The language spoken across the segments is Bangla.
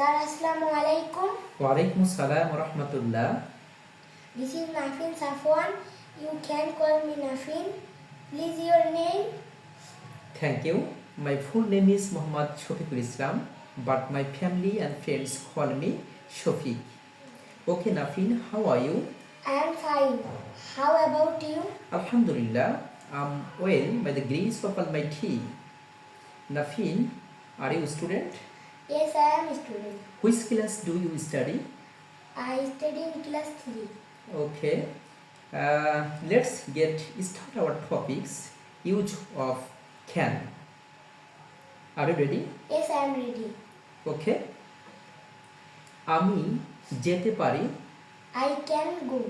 Sir, Assalamu alaikum. ওয়ালাইকুম সালাম রহমতুল্লাহ This is Nafin Safwan. You can call me Nafin. Please your name. Thank you my full name is Mohammad Shafiqul Islam but my family and friends call me Shafiq okay Nafin how are you I am fine. How about you? আলহামদুলিল্লাহ am well by the grace of almighty Nafin are you student Yes, I am a student. Which class do you study I study in class 3. Okay, uh, let's get start our topics. Use of can. Are you ready? Yes, I am ready. Okay. আমি যেতে পারি I can go.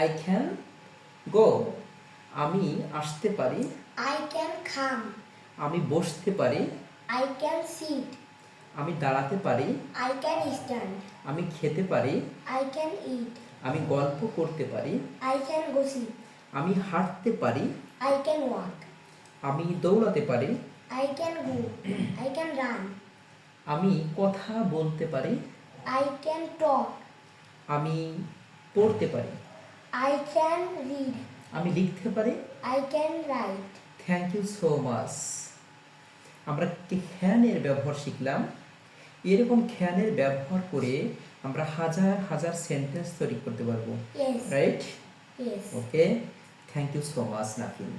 I can go আমি আসতে পারি I can come. আমি বসতে পারি I can sit. আমি দাঁড়াতে পারি? I can stand. আমি খেতে পারি? আই ক্যান ইট আমি গল্প করতে পারি? I can gossip. আমি হাঁটতে পারি? আই ক্যান ওয়াক আমি দৌড়াতে পারি? I can go. I can run আমি কথা বলতে পারি? আই ক্যান টক আমি পড়তে পারি? আই ক্যান রিড আমি লিখতে পারি? I can write thank you so much আমরা খ্যানের ব্যবহার শিখলাম। এরকম খ্যানের ব্যবহার করে আমরা হাজার হাজার সেন্টেন্স তৈরি করতে পারব। Right okay thank you so much Nafin.